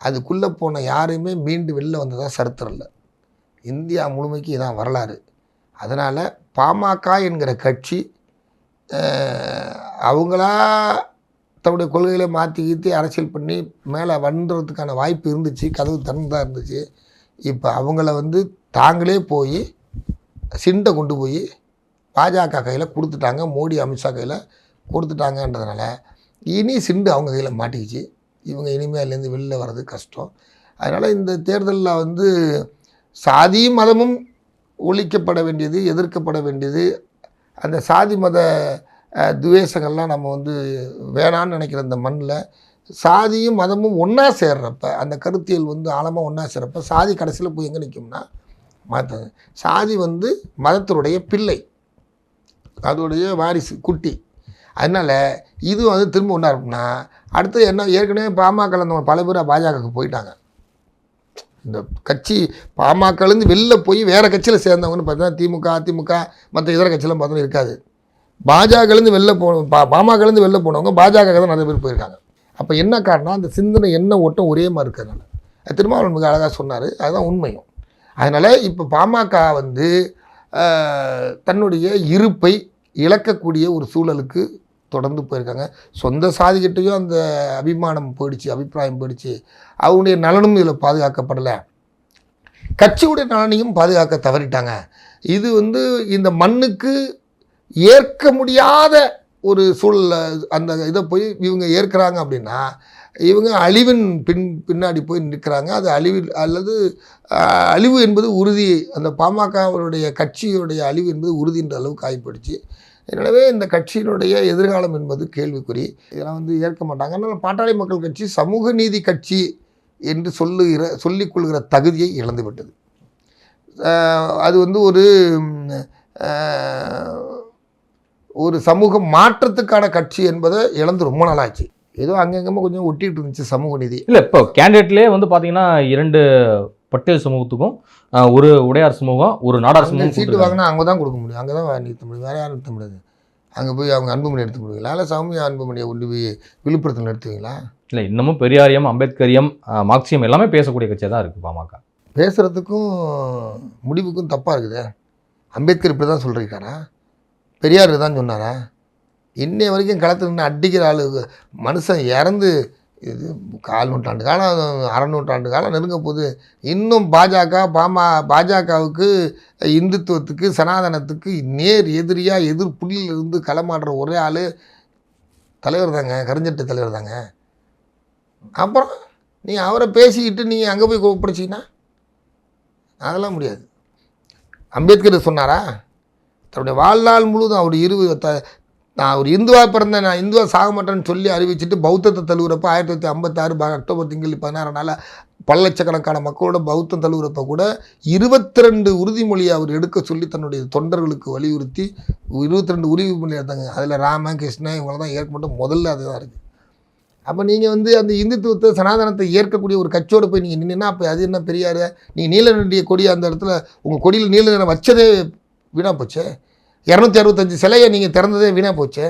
அதுக்குள்ளே போன யாரையுமே மீண்டு வெளில வந்ததாக சரித்திரம் இல்லை இந்தியா முழுமைக்கு இதான் வரலாறு. அதனால் பாமக என்கிற கட்சி அவங்களா தன்னுடைய கொள்கைகளை மாற்றி கீற்றி அரசியல் பண்ணி மேலே வந்துறதுக்கான வாய்ப்பு இருந்துச்சு கதவு திறந்துதான் இருந்துச்சு. இப்போ அவங்கள வந்து தாங்களே போய் சிண்டை கொண்டு போய் பாஜக கையில் கொடுத்துட்டாங்க மோடி அமித்ஷா கையில் கொடுத்துட்டாங்கன்றதுனால இனி சிண்டு அவங்க கையில் மாட்டிக்கிச்சு. இவங்க இனிமேலேருந்து வெளில வர்றது கஷ்டம். அதனால் இந்த தேர்தலில் வந்து சாதியும் மதமும் ஒழிக்கப்பட வேண்டியது எதிர்க்கப்பட வேண்டியது. அந்த சாதி மத துவேஷங்கள்லாம் நம்ம வந்து வேணான்னு நினைக்கிற அந்த மண்ணில் சாதியும் மதமும் ஒன்றா சேர்றப்ப அந்த கருத்தியல் வந்து ஆழமாக ஒன்றா சேர்றப்ப சாதி கடைசியில் போய் எங்கே நிற்கும்னா மத சாதி வந்து மதத்தினுடைய பிள்ளை அதோடைய வாரிசு குட்டி. அதனால் இது வந்து திரும்ப ஒன்றா இருக்கும்னா அடுத்து என்ன ஏற்கனவே பாமக நம்ம பல பேர் பாஜகவுக்கு போயிட்டாங்க. இந்த கட்சி பாமகலேருந்து வெளில போய் வேறு கட்சியில் சேர்ந்தவங்கன்னு பார்த்தீங்கன்னா திமுக அதிமுக மற்ற இதர கட்சியெலாம் பார்த்தோன்னா இருக்காது. பாஜகலேருந்து வெளில போ பா பாமகலேருந்து வெளில போனவங்க பாஜக தான் நிறைய பேர் போயிருக்காங்க. அப்போ என்ன காரணம் அந்த சிந்தனை என்ன ஓட்டம் ஒரே மாதிரி இருக்கிறதுனால. அது திருமாவளவன் மிக அழகாக சொன்னார். அதுதான் உண்மையும். அதனால் இப்போ பாமக வந்து தன்னுடைய இருப்பை இழக்கக்கூடிய ஒரு சூழலுக்கு தொடர்ந்து போயிருக்காங்க. சொந்த சாதிக்கிட்டையும் அந்த அபிமானம் போயிடுச்சு அபிப்பிராயம் போயிடுச்சு. அவங்களுடைய நலனும் இதில் பாதுகாக்கப்படலை. கட்சியுடைய நலனையும் பாதுகாக்க தவறிட்டாங்க. இது வந்து இந்த மண்ணுக்கு ஏற்க முடியாத ஒரு சூழலில் அந்த இதை போய் இவங்க ஏற்கிறாங்க அப்படின்னா இவங்க அழிவின் பின் பின்னாடி போய் நிற்கிறாங்க. அது அழிவில் அல்லது அழிவு என்பது உறுதி அந்த பாமகவுடைய கட்சியுடைய அழிவு என்பது உறுதி என்ற அளவுக்கு ஆகிப்படுச்சு எனவே இந்த கட்சியினுடைய எதிர்காலம் என்பது கேள்விக்குறி. இதெல்லாம் வந்து ஏற்க மாட்டாங்க. அதனால் பாட்டாளி மக்கள் கட்சி சமூக நீதி கட்சி என்று சொல்லுகிற சொல்லிக்கொள்கிற தகுதியை இழந்துவிட்டது அது வந்து ஒரு ஒரு சமூக மாற்றத்துக்கான கட்சி என்பதை இழந்து ரொம்ப நாளாச்சு. ஏதோ அங்கங்கமாக கொஞ்சம் ஒட்டிகிட்டு இருந்துச்சு சமூக நீதி. இல்லை இப்போ கேண்டிடேட்லேயே வந்து பார்த்தீங்கன்னா இரண்டு பட்டேல் சமூகத்துக்கும் ஒரு உடையார் சமூகம் ஒரு நாடார் சமூகம் சீட்டு. வாங்கினா அங்கே தான் கொடுக்க முடியும். அங்கே தான் நிறுத்த முடியும். வேறு யாரும் நிறுத்த முடியாது. அங்கே போய் அவங்க அன்புமணி எடுத்து முடியுங்களா இல்லை சௌமியா அன்புமணியை கொண்டு போய் விழுப்புரத்தில் நிறுத்துவீங்களா? இல்லை இன்னமும் பெரியாரியம் அம்பேத்கரியம் மார்க்சியம் எல்லாமே பேசக்கூடிய கட்சியாக தான் இருக்குது பாமக. பேசுகிறதுக்கும் முடிவுக்கும் தப்பாக இருக்குதே. அம்பேத்கர் இப்படி தான் சொல்லியிருக்காரா பெரியார் தான் சொன்னாரா? இன்னைய வரைக்கும் களத்தில் நின்று அடிக்கிற ஆளு மனுஷன் இறந்து இது கால் நூற்றாண்டு காலம் அரை நூற்றாண்டு காலம் நெருங்க போகுது. இன்னும் பாஜக பாமா பாஜகவுக்கு இந்துத்துவத்துக்கு சனாதனத்துக்கு நேர் எதிரியாக எதிர் புள்ளியிலிருந்து களமாடுற ஒரே ஆள் தலைவர் தாங்க கருஞ்சட்டை தலைவர் தாங்க. அப்புறம் நீ அவரை பேசிக்கிட்டு நீங்கள் அங்கே போய் ஒப்படைச்சிங்கன்னா அதெல்லாம் முடியாது. அம்பேத்கர் சொன்னாரா? தன்னுடைய வாழ்நாள் முழுவதும் அவர் இருபது த நான் ஒரு இந்துவாக பிறந்தேன் நான் இந்துவாக சாக மாட்டேன்னு சொல்லி அறிவிச்சிட்டு பௌத்தத்தை தழுவுறப்ப ஆயிரத்தி தொள்ளாயிரத்தி ஐம்பத்தாறு அக்டோபர் திங்கள் பதினாறு நாள் பல லட்சக்கணக்கான மக்களோட பௌத்தம் தழுவுறப்ப கூட இருபத்தி ரெண்டு உறுதிமொழியை அவர் எடுக்க சொல்லி தன்னுடைய தொண்டர்களுக்கு வலியுறுத்தி இருபத்தி ரெண்டு உறுதிமொழி எடுத்தாங்க. அதில் ராம கிருஷ்ணன் இவங்கள தான் ஏற்க மட்டும் முதல்ல அதுதான் இருக்குது அப்போ நீங்கள் வந்து அந்த இந்துத்துவத்தை சனாதனத்தை ஏற்கக்கூடிய ஒரு கட்சியோடு போய் நீங்கள் நின்னா அப்போ அது என்ன பெரியார்? நீங்கள் நீல நின்றிய கொடி அந்த இடத்துல உங்கள் கொடியில் நீல நிறம் வச்சதே வீணாக போச்சே? இரநூத்தி அறுபத்தஞ்சு சிலையை நீங்கள் திறந்ததே வீணாக போச்சு.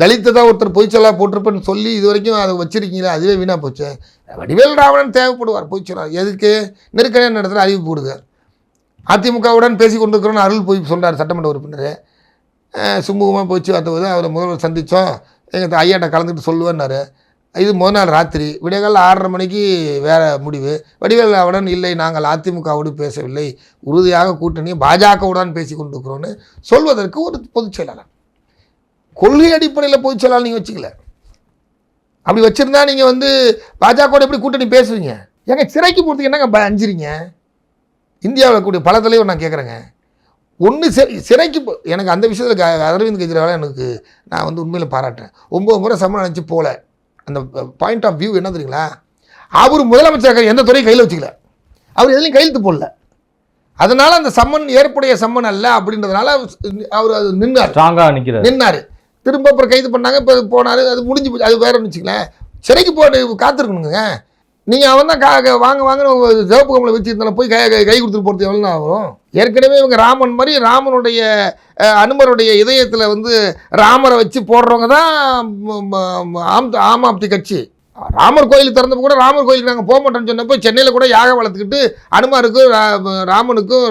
தலித்தை தான் ஒருத்தர் பொய்ச்சலாக போட்டிருப்பேன்னு சொல்லி இது வரைக்கும் அதை வச்சுருக்கீங்களே? அதுவே வீணாக போச்சு. வடிவேல் ராவணன் தேவைப்படுவார் பொய்ச்சலா எதுக்கு? நெருக்கடியான இடத்துல அறிவிப்பு கொடுங்க. அதிமுகவுடன் பேசி கொண்டிருக்கிறோன்னு அருள் போய் சொல்கிறார் சட்டமன்ற உறுப்பினர். சுமூகமாக போச்சு அது அவரை முதல்வர் சந்தித்தோம் எங்கள் ஐயாட்ட கலந்துட்டு சொல்லுவேன்னாரு. இது முதல் நாள் ராத்திரி. விடியகால ஆறரை மணிக்கு வேறு முடிவு. வடிவேல் இல்லை நாங்கள் அதிமுகவோடு பேசவில்லை. உறுதியாக கூட்டணி பாஜகவுடன் பேசி கொண்டிருக்கிறோன்னு சொல்வதற்கு ஒரு பொதுச் செயலாளர். கொள்கை அடிப்படையில் பொதுச் செயலாளர் நீங்கள் வச்சுக்கல. அப்படி வச்சுருந்தா நீங்கள் வந்து பாஜகவோட எப்படி கூட்டணி பேசுவீங்க? ஏங்க சிறைக்கு போகிறதுக்கு என்னங்க ப- அஞ்சுறீங்க? இந்தியாவில் கூடிய பல தலைவர் நான் கேட்குறேங்க ஒன்று சிறை சிறைக்கு போ- எனக்கு அந்த விஷயத்தில் அரவிந்த் கெஜ்ரிவால் எனக்கு நான் வந்து உண்மையில் பாராட்டுறேன். ஒம்பது முறை சம்பளம் நினச்சி போகல அந்த பாயிண்ட் ஆஃப் வியூ என்ன தெரியுங்களா? அவர் முதலமைச்சர் எந்த துறையும் கையில் வச்சுக்கல. அவர் எதுலையும் கையெழுத்து போடல. அதனால அந்த சம்மன் ஏற்புடைய சம்மன் அல்ல அப்படின்றதுனால அவர் அது நின்னார். ஸ்ட்ராங்காக நிற்கிறார் நின்னார். திரும்ப அப்புறம் கைது பண்ணாங்க இப்போ போனார் அது முடிஞ்சு போச்சு. அது வேற வச்சுங்களேன் சிறைக்கு போட்டு காத்திருக்கணுங்க. நீங்கள் அவன் தான் கா வாங்க வாங்கன்னு சிவப்பு கம்பளை வச்சுருந்தாலும் போய் கை கை கை கொடுத்துட்டு போகிறது எவ்வளோ ஆகும்? ஏற்கனவே இவங்க ராமன் மாதிரி ராமனுடைய அனுமருடைய இதயத்தில் வந்து ராமரை வச்சு போடுறவங்க தான் ஆம் ஆம் ஆப்தி கட்சி. ராமர் கோயில் திறந்தப்போ கூட ராமர் கோயிலுக்கு நாங்கள் போக மாட்டோம்னு சொன்னப்போ சென்னையில் கூட யாகம் வளர்த்துக்கிட்டு அனுமாருக்கும் ரா- ராமனுக்கும்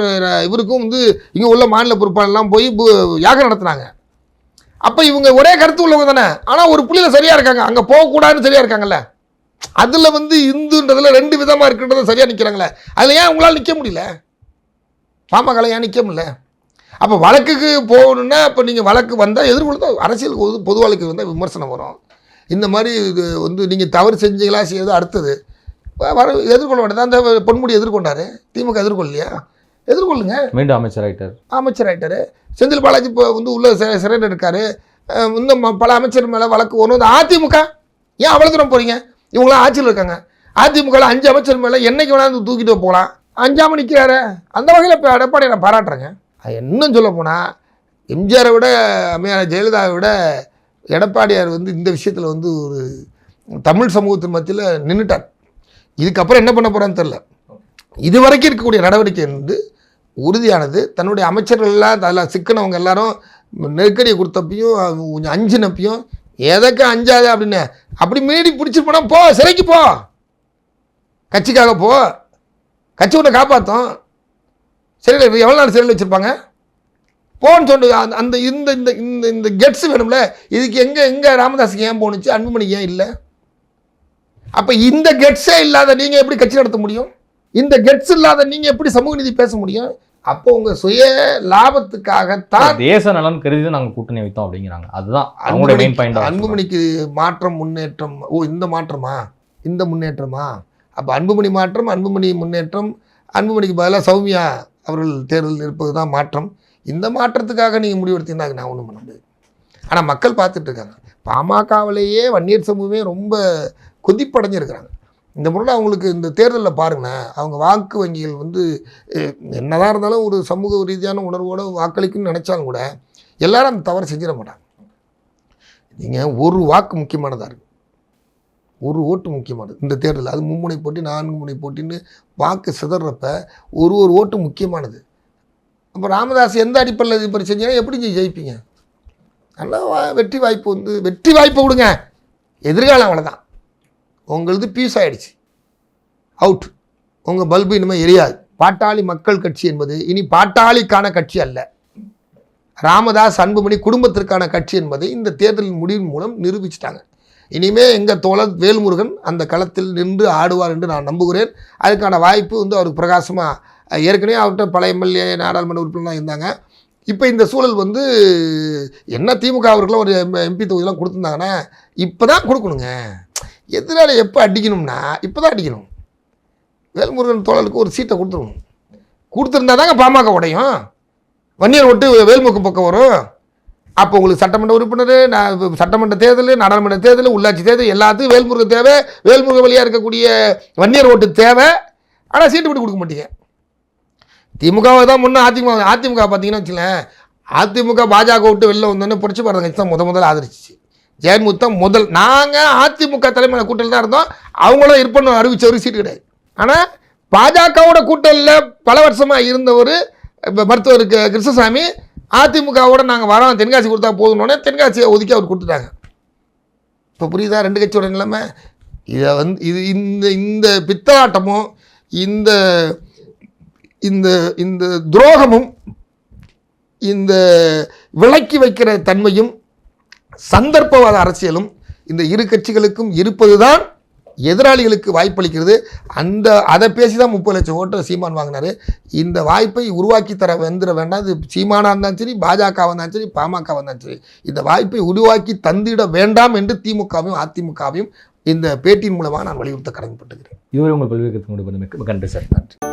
இவருக்கும் வந்து இங்கே உள்ள மாநில பொறுப்பாளர்லாம் போய் பு- யாகம் நடத்துனாங்க. அப்போ இவங்க ஒரே கருத்து உள்ளவங்க தானே. ஆனால் ஒரு புள்ளியில் சரியாக இருக்காங்க. அங்கே போகக்கூடாதுன்னு சரியாக இருக்காங்கல்ல. அதில் வந்து இந்துன்றதுல ரெண்டு விதமாக இருக்கின்றத சரியாக நிற்கிறாங்களே அதில் ஏன் உங்களால் நிற்க முடியல? பாமக ஏன் நிற்க முடியல? அப்போ வழக்குக்கு போகணுன்னா இப்போ நீங்கள் வழக்கு வந்தால் எதிர்கொள்ள அரசியல் பொது பொது வழக்கு வந்தால் விமர்சனம் வரும். இந்த மாதிரி இது வந்து நீங்கள் தவறு செஞ்சீங்களா செய்யறது அடுத்தது. வர எதிர்கொள்ள வேண்டியது அந்த பொன்முடி எதிர்கொண்டாரு. திமுக எதிர்கொள்ளலையா? எதிர்கொள்ளுங்க. மீண்டும் அமைச்சர் ஆயிட்டார். அமைச்சர் ஆயிட்டாரு. செந்தில் பாலாஜி இப்போ வந்து உள்ள சிறை சிறையில் இருக்காரு இன்னும் பல அமைச்சர் மேலே வழக்கு ஒன்று அதிமுக ஏன் அவ்வளோ தூரம் போகிறீங்க இவங்களாம் ஆட்சியில் இருக்காங்க. அதிமுகவில் அஞ்சு அமைச்சர் மேலே என்னைக்கு வேணாலும் தூக்கிட்டு போகலாம். அஞ்சாம நிற்கிறாரு அந்த வகையில் இப்போ எடப்பாடி நான் பாராட்டுறேங்க. அது இன்னும் சொல்ல போனால் எம்ஜிஆரை விட அம்மையான ஜெயலலிதாவை விட எடப்பாடியார் வந்து இந்த விஷயத்தில் வந்து ஒரு தமிழ் சமூகத்தின் மத்தியில் நின்றுட்டார் இதுக்கப்புறம் என்ன பண்ண போகிறான்னு தெரில இது வரைக்கும் இருக்கக்கூடிய நடவடிக்கை வந்து உறுதியானது. தன்னுடைய அமைச்சர்கள்லாம் அதில் சிக்கனவங்க எல்லாரும் நெருக்கடியை கொடுத்தப்பையும் கொஞ்சம் அஞ்சினப்பையும் எதற்கு அஞ்சாது அப்படின்னு? அப்படி மீறி பிடிச்சிட்டு போனால் போ சிறைக்கு போ. கட்சிக்காக போ. கட்சி ஒன்று காப்பாற்றும் சிறையில் எவ்வளோ நாள் சிறையில் வச்சுருப்பாங்க? போன்னு சொல்லு அந்த அந்த இந்த இந்த இந்த இந்த கெட்ஸ் வேணும்ல. இதுக்கு எங்கே எங்கே ராமதாஸுக்கு ஏன் போணுச்சு? அன்புமணிக்கு ஏன் இல்லை? அப்போ இந்த கெட்ஸே இல்லாத நீங்கள் எப்படி கட்சி நடத்த முடியும்? இந்த கெட்ஸ் இல்லாத நீங்கள் எப்படி சமூக நீதி பேச முடியும்? அப்போ உங்க சுய லாபத்துக்காகத்தான் தேச நலன் கருதி தான் நாங்க கூட்டணி வைத்தோம் அப்படிங்கிறாங்க. அதுதான் அவங்களுடைய மெயின் பாயிண்ட் அன்புமணிக்கு மாற்றம் முன்னேற்றம் ஓ இந்த மாற்றமா? இந்த முன்னேற்றமா? அப்போ அன்புமணி மாற்றம் அன்புமணி முன்னேற்றம் அன்புமணிக்கு பதிலாக சௌமியா அவர்கள் தேர்தலில் இருப்பது தான் மாற்றம். இந்த மாற்றத்துக்காக நீங்கள் முடிவெடுத்தீங்கன்னா நான் ஒன்றும் பண்ண முடியாது. ஆனால் மக்கள் பார்த்துட்டு இருக்காங்க. பாமகவிலேயே வன்னியர் சமூகமே ரொம்ப கொதிப்படைஞ்சிருக்கிறாங்க. இந்த முறை அவங்களுக்கு இந்த தேர்தலில் பாருங்களேன். அவங்க வாக்கு வங்கிகள் வந்து என்னதான் இருந்தாலும் ஒரு சமூக ரீதியான உணர்வோடு வாக்களிக்குன்னு நினச்சாலும் கூட எல்லாரும் அந்த தவறை செஞ்சிட மாட்டாங்க. நீங்கள் ஒரு வாக்கு முக்கியமானதாக இருக்குது ஒரு ஓட்டு முக்கியமானது இந்த தேர்தல் அது மும்முனை போட்டி நான்கு முனை போட்டின்னு வாக்கு சிதறப்ப ஒரு ஒரு ஓட்டு முக்கியமானது. அப்போ ராமதாஸ் எந்த அடிப்படையில் இப்போ செஞ்சீங்கன்னா எப்படி ஜெயிப்பீங்க? நல்லா வா- வெற்றி வாய்ப்பு வந்து வெற்றி வாய்ப்பு விடுங்க. எதிர்காலம் அவ்வளோதான் உங்களது பீஸ் ஆயிடுச்சு. அவுட் உங்கள் பல்பு இனிமேல் எரியாது. பாட்டாளி மக்கள் கட்சி என்பது இனி பாட்டாளிக்கான கட்சி அல்ல. ராமதாஸ் அன்புமணி குடும்பத்திற்கான கட்சி என்பதை இந்த தேர்தலின் முடிவின் மூலம் நிரூபிச்சிட்டாங்க. இனிமே எங்கள் தோழர் வேல்முருகன் அந்த களத்தில் நின்று ஆடுவார் என்று நான் நம்புகிறேன். அதுக்கான வாய்ப்பு வந்து அவருக்கு பிரகாசமாக ஏற்கனவே அவர்கிட்ட பல எம்எல்ஏ நாடாளுமன்ற உறுப்பினர்லாம் இருந்தாங்க. இப்போ இந்த சூழல் வந்து என்ன திமுக அவர்களும் ஒரு எம்பி தொகுதியெலாம் கொடுத்துருந்தாங்கன்னா இப்போ தான் கொடுக்கணுங்க. எதிராளி எப்போ அடிக்கணும்னா இப்போ தான் அடிக்கணும் வேல்முருகன் தோழருக்கு ஒரு சீட்டை கொடுத்துருணும் கொடுத்துருந்தா தாங்க பாமக உடையும். வன்னியர் ஓட்டு வேல்முக்கு பக்கம் வரும். அப்போ உங்களுக்கு சட்டமன்ற உறுப்பினர் நான் சட்டமன்ற தேர்தல் நாடாளுமன்ற தேர்தல் உள்ளாட்சி தேர்தல் எல்லாத்துக்கும் வேல்முருகன் தேவை. வேல்முருகன் வழியாக இருக்கக்கூடிய வன்னியர் ஓட்டு தேவை. ஆனால் சீட்டு போட்டு கொடுக்க மாட்டீங்க. திமுகவை தான் முன்னே அதிமுக அதிமுக பார்த்தீங்கன்னா வச்சுங்களேன் அதிமுக பாஜக விட்டு வெளில வந்தோன்னே புரட்சி பாருங்க தான் முத முதல்ல ஆதரிச்சிச்சு. ஜெயலலிதா முதல். நாங்கள் அதிமுக தலைமையில் கூட்டத்தில் தான் இருந்தோம். அவங்களும் இருப்பணும் அறிவிச்ச ஒரு சீட்டு கிடையாது. ஆனால் பாஜகவோட கூட்டலில் பல வருஷமாக இருந்தவர் இப்போ மருத்துவர் கிருஷ்ணசாமி அதிமுகவோட நாங்கள் வரோம் தென்காசி கொடுத்தா போதுனோடனே தென்காசியை ஒதுக்கி அவர் கொடுத்துட்டாங்க. இப்போ புரியுதா? ரெண்டு கட்சியோட நிலைமை? இதை வந்து இது இந்த இந்த பித்தலாட்டமும் இந்த இந்த இந்த துரோகமும் இந்த விலக்கி வைக்கிற தன்மையும் சந்தர்ப்பவாத அரசியலும் இந்த இரு கட்சிகளுக்கும் இருப்பதுதான் எதிராளிகளுக்கு வாய்ப்பளிக்கிறது. அந்த அதை பேசி தான் முப்பது லட்சம் ஓட்டை சீமான் வாங்கினாரு. இந்த வாய்ப்பை உருவாக்கி தர வந்துட வேண்டாம். இது சீமானாக இருந்தாலும் சரி பாஜக இருந்தாலும் சரி பாமக இருந்தாலும் சரி இந்த வாய்ப்பை உருவாக்கி தந்திட வேண்டாம் என்று திமுகவையும் அதிமுகவையும் இந்த பேட்டியின் மூலமாக நான் வலியுறுத்த கடமைப்பட்டுகிறேன். இதுவரை உங்கள் பல்வேறு நன்றி சார். நன்றி.